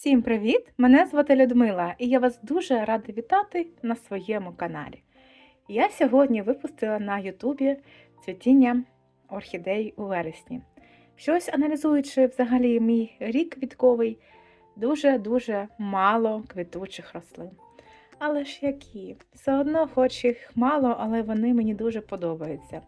Всім привіт! Мене звати Людмила, і я вас дуже рада вітати на своєму каналі. Я сьогодні випустила на Ютубі цвітіння орхідей у вересні. Щось аналізуючи взагалі мій рік квітковий, дуже-дуже мало квітучих рослин. Але ж які? Все одно, хоч їх мало, але вони мені дуже подобаються.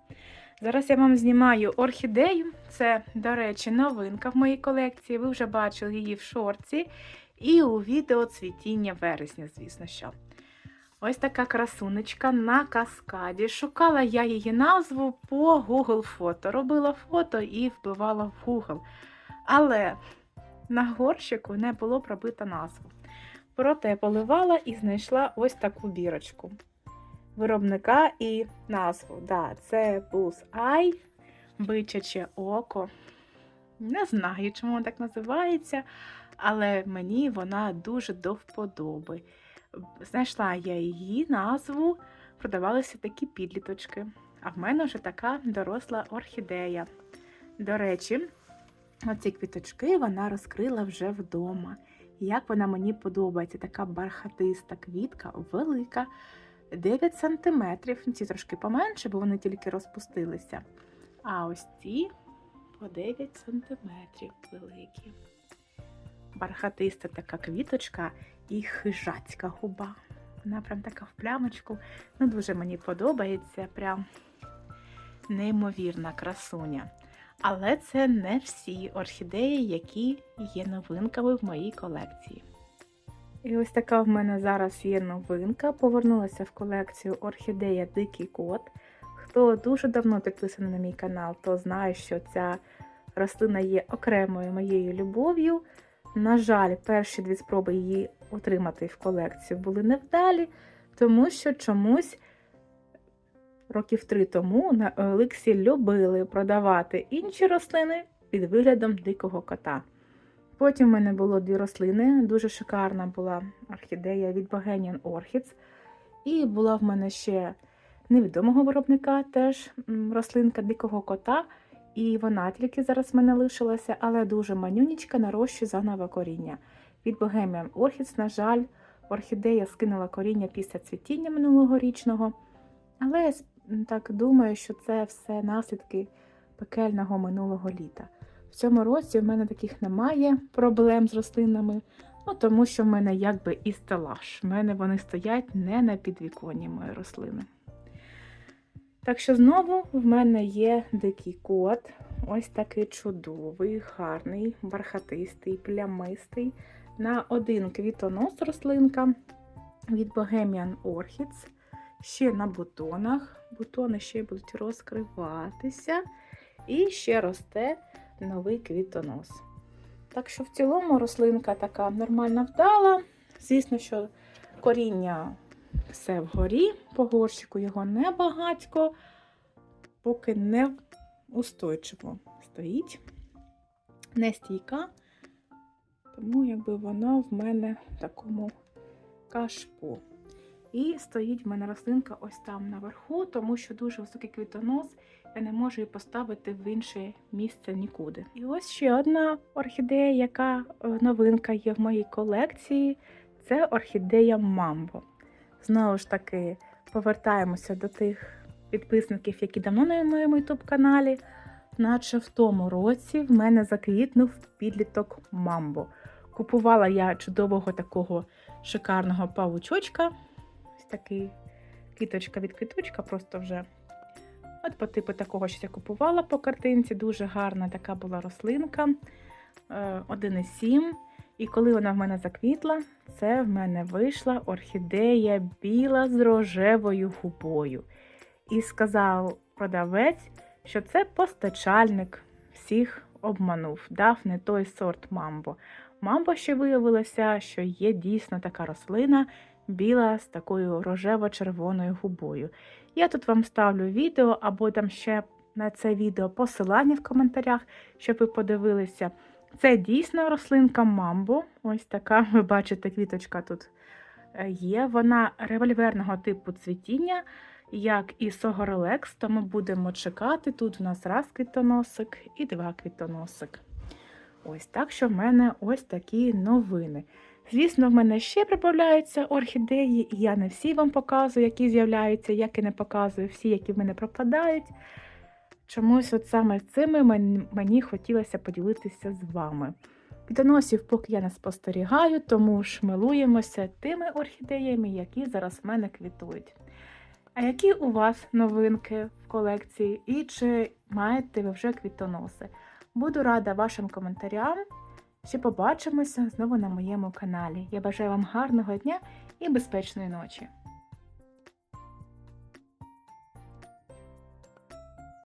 Зараз я вам знімаю орхідею. Це, до речі, новинка в моїй колекції. Ви вже бачили її в шорці. І у відео цвітіння вересня, звісно що. Ось така красунечка на каскаді. Шукала я її назву по Google фото. Робила фото і вбивала в Google. Але на горщику не було пробито назву. Проте поливала і знайшла ось таку бірочку виробника і назву. Да, це Bull's-Eye, бичаче око. Не знаю, чому вона так називається, але мені вона дуже до вподоби. Знайшла я її назву, продавалися такі підліточки. А в мене вже така доросла орхідея. До речі, оці квіточки вона розкрила вже вдома. Як вона мені подобається, така бархатиста квітка, велика. 9 см. Ці трошки поменше, бо вони тільки розпустилися. А ось ці по 9 см великі. Бархатиста така квіточка і хижацька губа. Вона прям така в плямочку. Ну, дуже мені подобається, прям неймовірна красуня. Але це не всі орхідеї, які є новинками в моїй колекції. І ось така в мене зараз є новинка. Повернулася в колекцію Орхідея Дикий Кот. Хто дуже давно підписаний на мій канал, то знає, що ця рослина є окремою моєю любов'ю. На жаль, перші дві спроби її отримати в колекцію були невдалі, тому що чомусь років три тому на Еликсі любили продавати інші рослини під виглядом дикого кота. Потім в мене було дві рослини. Дуже шикарна була орхідея від Bohemian Orchids. І була в мене ще невідомого виробника, теж рослинка дикого кота. І вона тільки зараз в мене лишилася, але дуже манюнічка нарощує заново коріння. Від Bohemian Orchids, на жаль, орхідея скинула коріння після цвітіння минулогорічного. Але так думаю, що це все наслідки пекельного минулого літа. В цьому році в мене таких немає проблем з рослинами, ну тому що в мене якби і стелаж. В мене вони стоять не на підвіконні мої рослини. Так що знову в мене є дикий кот, ось такий чудовий, гарний, бархатистий, плямистий. На один квітонос рослинка від Bohemian Orchids. Ще на бутонах. Бутони ще будуть розкриватися. І ще росте новий квітонос. Так що в цілому рослинка така нормально вдала. Звісно, що коріння все вгорі, по горщику його небагатько, поки не устойчиво стоїть, не стійка, тому якби воно в мене в такому кашпу. І стоїть в мене рослинка ось там наверху, тому що дуже високий квітонос, я не можу її поставити в інше місце нікуди. І ось ще одна орхідея, яка е, новинка є в моїй колекції це орхідея Мамбо. Знову ж таки, повертаємося до тих підписників, які давно на моєму youtube каналі. Наче в тому році в мене заквітнув підліток Мамбо. Купувала я чудового такого шикарного павучочка Ось такий квіточка від квіточка, просто вже от по типу такого що я купувала по картинці. Дуже гарна така була рослинка 1,7. І коли вона в мене заквітла, це в мене вийшла орхідея біла з рожевою губою. І сказав продавець, що це постачальник всіх обманув, дав не той сорт мамбо. Мамбо ще виявилося, що є дійсно така рослина, біла з такою рожево-червоною губою. Я тут вам ставлю відео або там ще на це відео посилання в коментарях, щоб ви подивилися. Це дійсно рослинка мамбо. Ось така, ви бачите, квіточка тут е, є. Вона револьверного типу цвітіння, як і Согорелекс, тому будемо чекати. Тут у нас раз квітоносик і два квітоносик. Ось так що в мене ось такі новини. Звісно, в мене ще прибавляються орхідеї, і я не всі вам показую, які з'являються, як і не показую, всі, які в мене пропадають. Чомусь от саме цими мені хотілося поділитися з вами. Квітоносів поки я не спостерігаю, тому ж милуємося тими орхідеями, які зараз в мене квітують. А які у вас новинки в колекції і чи маєте ви вже квітоноси? Буду рада вашим коментарям. Ще побачимося знову на моєму каналі. Я бажаю вам гарного дня і безпечної ночі.